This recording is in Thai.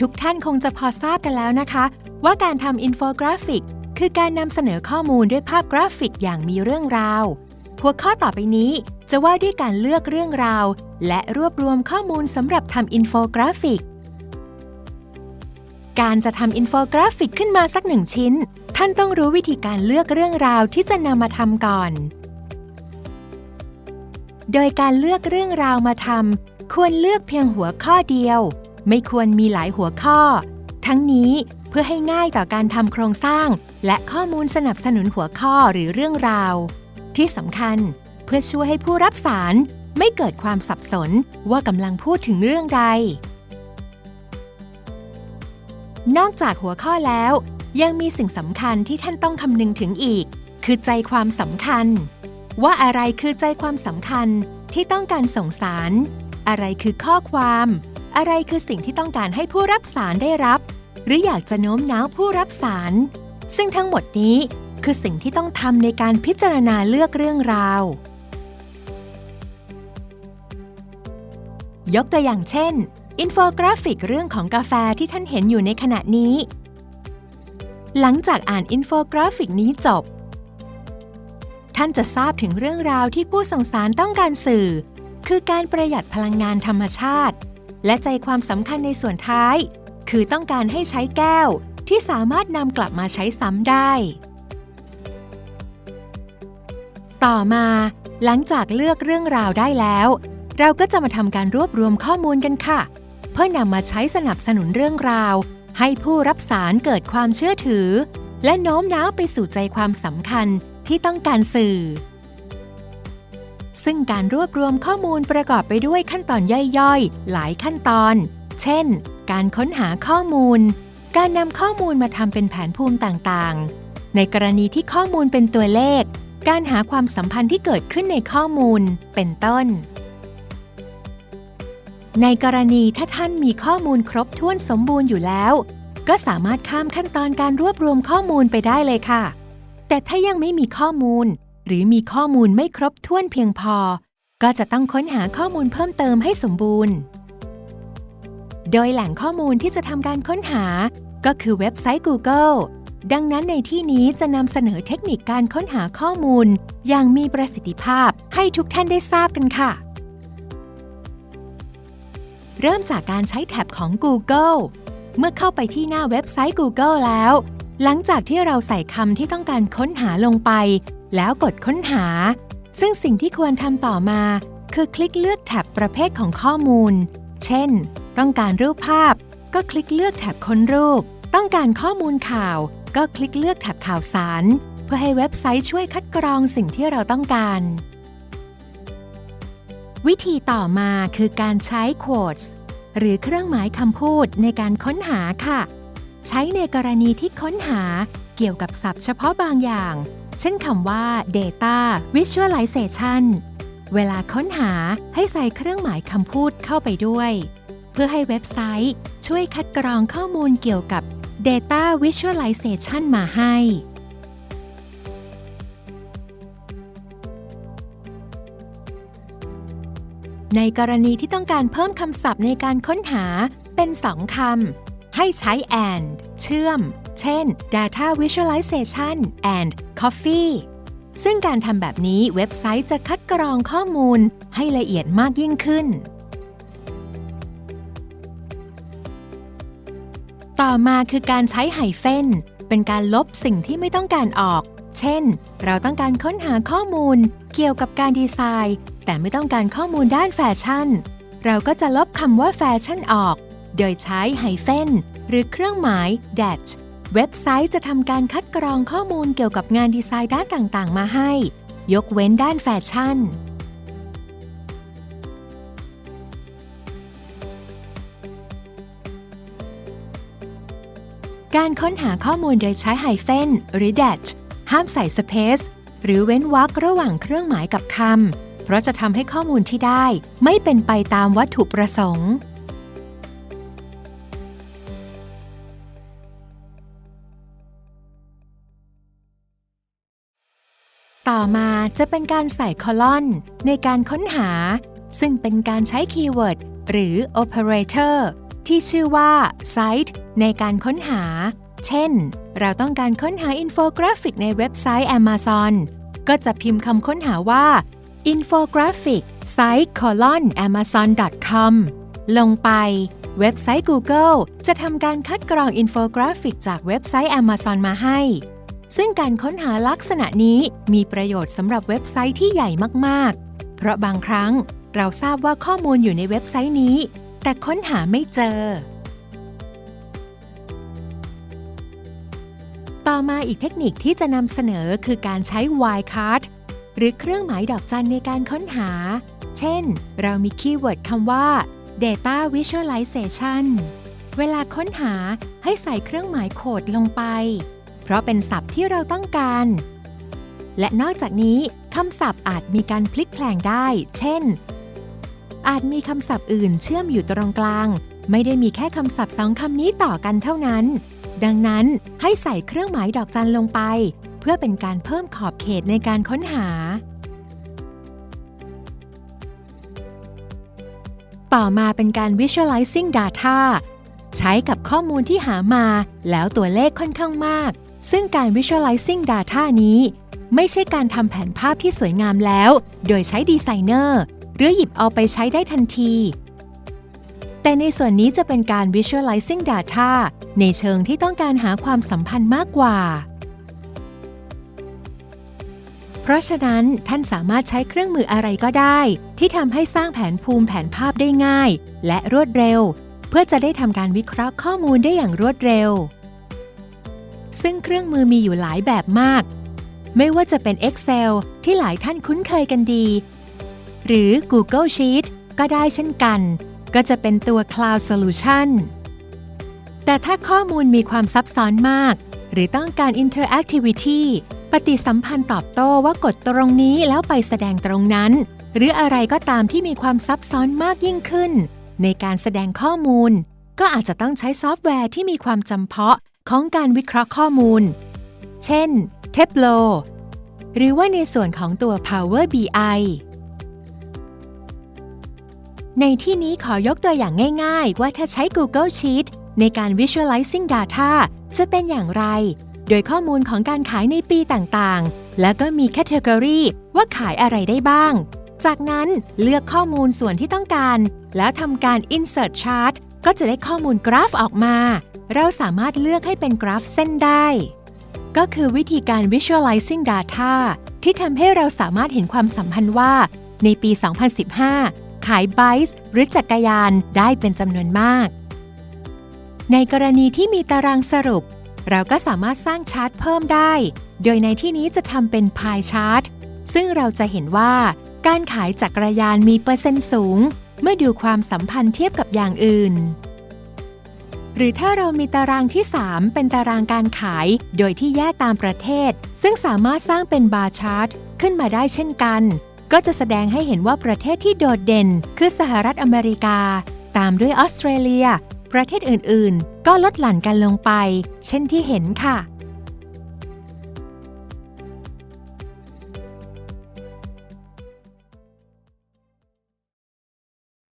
ทุกท่านคงจะพอทราบกันแล้วนะคะ ว่าการทำอินโฟกราฟิก คือการนำเสนอข้อมูลด้วยภาพกราฟิกอย่างมีเรื่องราว หัวข้อต่อไปนี้จะว่าด้วยการเลือกเรื่องราว และรวบรวมข้อมูลสำหรับทำอินโฟกราฟิก การจะทำอินโฟกราฟิกขึ้นมาสักหนึ่งชิ้น ท่านต้องรู้วิธีการเลือกเรื่องราวที่จะนำมาทำก่อน โดยการเลือกเรื่องราวมาทำควรเลือกเพียงหัวข้อเดียว ไม่ควรมีหลายหัวข้อ ทั้งนี้เพื่อให้ง่ายต่อการทำโครงสร้าง และข้อมูลสนับสนุนหัวข้อหรือเรื่องราว ที่สำคัญเพื่อช่วยให้ผู้รับสารไม่เกิดความสับสนว่ากำลังพูดถึงเรื่องใด นอกจากหัวข้อแล้ว ยังมีสิ่งสำคัญที่ท่านต้องคำนึงถึงอีก คือใจความสำคัญ ว่าอะไรคือใจความสำคัญที่ต้องการส่งสาร อะไรคือข้อความ อะไรคือสิ่งที่ต้องการให้ผู้รับสารได้รับ หรืออยากจะโน้มน้าวผู้รับสาร ซึ่งทั้งหมดนี้คือสิ่งที่ต้องทำในการพิจารณาเลือกเรื่องราว ยกตัวอย่างเช่น อินโฟกราฟิกเรื่องของกาแฟที่ท่านเห็นอยู่ในขณะนี้ หลังจากอ่านอินโฟกราฟิกนี้จบ ท่านจะทราบถึงเรื่องราวที่ผู้ส่งสารต้องการสื่อ คือการประหยัดพลังงานธรรมชาติ และใจความสำคัญในส่วนท้าย คือต้องการให้ใช้แก้วที่สามารถนำกลับมาใช้ซ้ำได้ ต่อมา หลังจากเลือกเรื่องราวได้แล้ว เราก็จะมาทำการรวบรวมข้อมูลกันค่ะ เพื่อนำมาใช้สนับสนุนเรื่องราว ให้ผู้รับสารเกิดความเชื่อถือ และโน้มน้าวไปสู่ใจความสำคัญที่ต้องการสื่อ ซึ่งการรวบรวมข้อมูลประกอบไปด้วยขั้นตอนย่อยๆ หลายขั้นตอน เช่น การค้นหาข้อมูล การนำข้อมูลมาทำเป็นแผนภูมิต่างๆ ในกรณีที่ข้อมูลเป็นตัวเลข การหาความสัมพันธ์ที่เกิดขึ้นในข้อมูล เป็นต้น ในกรณีถ้าท่านมีข้อมูลครบถ้วนสมบูรณ์อยู่แล้ว ก็สามารถข้ามขั้นตอนการรวบรวมข้อมูลไปได้เลยค่ะ แต่ถ้ายังไม่มีข้อมูล หรือมีข้อมูลไม่ครบถ้วนเพียงพอ ก็จะต้องค้นหาข้อมูลเพิ่มเติมให้สมบูรณ์ โดยแหล่งข้อมูลที่จะทำการค้นหา ก็คือเว็บไซต์ Google ดังนั้นในที่นี้จะนำเสนอเทคนิคการค้นหาข้อมูล อย่างมีประสิทธิภาพให้ทุกท่านได้ทราบกันค่ะ เริ่มจากการใช้แท็บของ Google เมื่อเข้าไปที่หน้าเว็บไซต์ Google แล้ว หลังจากที่เราใส่คำที่ต้องการค้นหาลงไป แล้วกดค้นหา ซึ่งสิ่งที่ควรทำต่อมา คือคลิกเลือกแท็บประเภทของข้อมูล เช่น ต้องการรูปภาพ ก็คลิกเลือกแท็บค้นรูป ต้องการข้อมูลข่าว ก็คลิกเลือกแท็บข่าวสาร เพื่อให้เว็บไซต์ช่วยคัดกรองสิ่งที่เราต้องการ วิธีต่อมาคือการใช้ quotes หรือเครื่องหมายคำพูดในการค้นหาค่ะ ใช้ในกรณีที่ค้นหาเกี่ยวกับศัพท์เฉพาะบางอย่าง เช่นคำว่า data visualization เวลาค้นหาให้ใส่เครื่องหมายคำพูดเข้าไปด้วย เพื่อให้เว็บไซต์ ช่วยคัดกรองข้อมูลเกี่ยวกับ data visualization มาให้ ในกรณีที่ต้องการเพิ่มคำศัพท์ในการค้นหาเป็นสองคำให้ใช้ and เชื่อม เช่น data visualization and coffee ซึ่งการทำแบบนี้เว็บไซต์จะคัดกรองข้อมูลให้ละเอียดมากยิ่งขึ้น ต่อมาคือการใช้ไฮเฟนเป็นการลบสิ่งที่ไม่ต้องการออก เช่น เราต้องการค้นหาข้อมูลเกี่ยวกับการดีไซน์ แต่ไม่ต้องการข้อมูลด้านแฟชั่น เราก็จะลบคำว่าแฟชั่นออก โดยใช้ไฮเฟนหรือเครื่องหมาย dash เว็บไซต์จะทำการคัดกรองข้อมูลเกี่ยวกับงานดีไซน์ด้านต่างๆ มาให้ ยกเว้นด้านแฟชั่น การค้นหาข้อมูลโดยใช้ไฮเฟนหรือ dash ห้ามใส่สเปซหรือเว้นวรรคระหว่างเครื่องหมายกับคำ เพราะจะทำให้ข้อมูลที่ได้ไม่เป็นไปตามวัตถุประสงค์ ต่อมาจะเป็นการใส่คอลอนในการค้นหา ซึ่งเป็นการใช้คีย์เวิร์ดหรือ operator ที่ชื่อว่า Site ในการค้นหา เช่น เราต้องการค้นหาอินโฟกราฟิกในเว็บไซต์ Amazon ก็จะพิมพ์คำค้นหาว่า infographic site colon amazon com ลงไป เว็บไซต์ Google จะทำการคัดกรองอินโฟกราฟิกจากเว็บไซต์ Amazon มาให้ ซึ่งการค้นหาลักษณะนี้มีประโยชน์สำหรับเว็บไซต์ที่ใหญ่มากๆ เพราะบางครั้งเราทราบว่าข้อมูลอยู่ในเว็บไซต์นี้ แต่ค้นหาไม่เจอ ต่อมาอีกเทคนิคที่จะนำเสนอคือการใช้ wildcard หรือเครื่องหมายดอกจันในการค้นหา เช่น เรามีคีย์เวิร์ดคำว่า data visualization เวลาค้นหาให้ใส่เครื่องหมายโคดลงไป เพราะเป็นศัพท์ที่เราต้องการ และนอกจากนี้คำศัพท์อาจมีการพลิกแพลงได้ เช่น อาจมีคำศัพท์อื่นเชื่อมอยู่ตรงกลาง ไม่ได้มีแค่คำศัพท์สองคำนี้ต่อกันเท่านั้น ดังนั้นให้ใส่เครื่องหมายดอกจันลงไป เพื่อเป็นการเพิ่มขอบเขตในการค้นหา ต่อมาเป็นการ visualizing data ใช้กับข้อมูลที่หามา แล้วตัวเลขค่อนข้างมาก ซึ่งการ visualizing data นี้ ไม่ใช่การทำแผนภาพที่สวยงามแล้ว โดยใช้ดีไซเนอร์หรือหยิบเอาไปใช้ได้ทันที แต่ในส่วนนี้จะเป็นการ visualizing data ในเชิงที่ต้องการหาความสัมพันธ์มากกว่า เพราะฉะนั้นท่านสามารถใช้เครื่องมืออะไรก็ได้ ที่ทำให้สร้างแผนภูมิแผนภาพได้ง่าย และรวดเร็ว เพื่อจะได้ทำการวิเคราะห์ข้อมูลได้อย่างรวดเร็ว ซึ่งเครื่องมือมีอยู่หลายแบบมาก ไม่ว่าจะเป็น Excel ที่หลายท่านคุ้นเคยกันดี หรือ Google Sheet ก็ได้เช่นกัน ก็จะเป็นตัว Cloud Solution แต่ถ้าข้อมูลมีความซับซ้อนมาก หรือต้องการ Interactivity ปฏิสัมพันธ์ตอบโต้ว่ากดตรงนี้แล้วไปแสดงตรงนั้น หรืออะไรก็ตามที่มีความซับซ้อนมากยิ่งขึ้น ในการแสดงข้อมูล ก็อาจจะต้องใช้ซอฟต์แวร์ที่มีความจำเพาะ ของการวิเคราะห์ข้อมูล เช่น Tableau หรือว่าในส่วนของตัว Power BI ในที่นี้ขอยกตัวอย่างง่ายๆ ว่าถ้าใช้ Google Sheet ในการ Visualizing Data จะเป็นอย่างไร โดยข้อมูลของการขายในปีต่างๆ แล้วก็มี Category ว่าขายอะไรได้บ้าง จากนั้นเลือกข้อมูลส่วนที่ต้องการ แล้วทำการ Insert Chart ก็จะได้ข้อมูลกราฟออกมา เราสามารถเลือกให้เป็นกราฟเส้นได้ ก็คือวิธีการ Visualizing Data ที่ทำให้เราสามารถเห็นความสัมพันธ์ว่า ในปี 2015 ขายไบส์หรือจักรยานได้เป็นจำนวนมาก ในกรณีที่มีตารางสรุป เราก็สามารถสร้างชาร์ตเพิ่มได้ โดยในที่นี้จะทำเป็นพายชาร์ตซึ่งเราจะเห็นว่าการขายจักรยานมีเปอร์เซ็นต์สูง เมื่อดูความสัมพันธ์เทียบกับอย่างอื่น หรือถ้าเรามีตารางที่ 3 เป็นตารางการขาย โดยที่แยกตามประเทศ ซึ่งสามารถสร้างเป็นบาร์ชาร์ตขึ้นมาได้เช่นกัน ก็จะแสดงให้เห็นว่าประเทศที่โดดเด่น คือสหรัฐอเมริกา ตามด้วยออสเตรเลีย ประเทศอื่นๆ ก็ลดหลั่นกันลงไป เช่นที่เห็นค่ะ